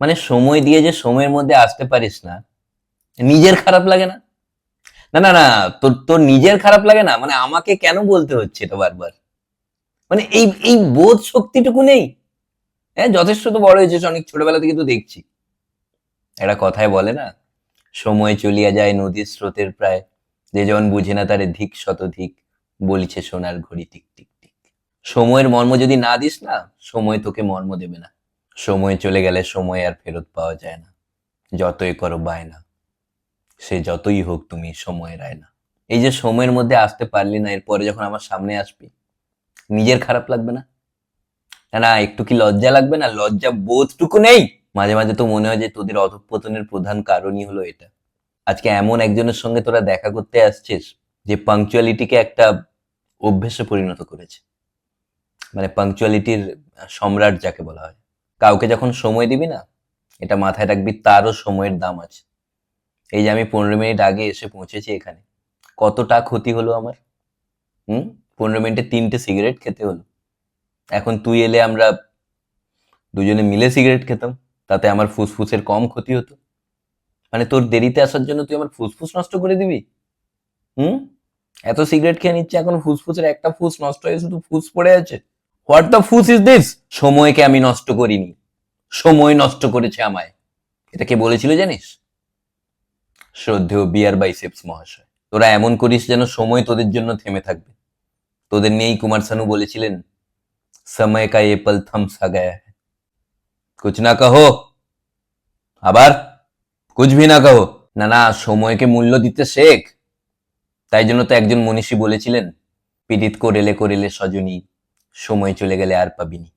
মানে সময় দিয়ে যে সময়ের মধ্যে আসতে পারিস না, নিজের খারাপ লাগে না? না না না, তোর তোর নিজের খারাপ লাগে না? মানে আমাকে কেন বলতে হচ্ছে এটা বারবার? মানে এই এই বোধ শক্তিটুকু নেই। হ্যাঁ যথেষ্ট তো বড় হয়েছিস অনেক ছোটবেলা থেকে তো দেখছি। একটা কথায় বলে না, সময় চলিয়া যায় নদীর স্রোতের প্রায়, যে জন বুঝে না তারে ধিক শতধিক বলিছে সোনার ঘড়ি টিক টিক টিক। সময়ের মর্ম যদি না দিস না, সময় তোকে মর্ম দেবে না। সময় চলে গেলে সময় আর ফেরত পাওয়া যায় না। যতই করো বায়না সে যতই হোক তুমি সময়ের আয়না এই যে সময়ের মধ্যে আসতে পারলি না, এরপরে যখন আমার সামনে আসবি, নিজের খারাপ লাগবে না? না একটু কি লজ্জা লাগবে না? লজ্জা বোধটুকু নেই। মাঝে মাঝে তো মনে হয় যে তোদের অধঃপতনের প্রধান কারণই হলো এটা। আজকে এমন একজনের সঙ্গে তোরা দেখা করতে আসছিস, যে পাংচুয়ালিটিকে একটা অভ্যেসে পরিণত করেছে। মানে পাংচুয়ালিটির সম্রাট যাকে বলা হয়। কাউকে যখন সময় দিবি না, এটা মাথায় রাখবি তারও সময়ের দাম আছে। এই যে আমি পনেরো মিনিট আগে এসে পৌঁছেছি এখানে, কতটা ক্ষতি হলো আমার? হুম? পনেরো মিনিটে তিনটে সিগারেট খেতে হলো। এখন তুই এলে আমরা দুজনে মিলে সিগারেট খেতাম, তাতে আমার ফুসফুসের কম ক্ষতি হতো। মানে তোর দেরিতে আসার জন্য তুই আমার ফুসফুস নষ্ট করে দিবি? হুম? এত সিগারেট খেয়ে নিচ্ছে, এখন ফুসফুসের একটা ফুস নষ্ট হয়ে শুধু ফুস পড়ে আছে। What the fuss is this সময়কে আমি নষ্ট করিনি। সময় নষ্ট করেছে আমায়। এটা কে বলেছিল জানিস? শ্রদ্ধেয় বিয়ার বাইসেপস মহাশয়। তোরা এমন করিস যেন সময় তোদের জন্য থেমে থাকবে। তোদের নিয়েই কুমার সানু বলেছিলেন, সময় কা এপল থাম থমসা গায়া না কহো। আবার কুচ ভি না কহো। না না, সময়কে মূল্য দিতে শেখ। তাই জন্য তো একজন মনীষী বলেছিলেন, পীড়িত করেলে করেলে সজনী সময় চলে গেলে আর পাবিনি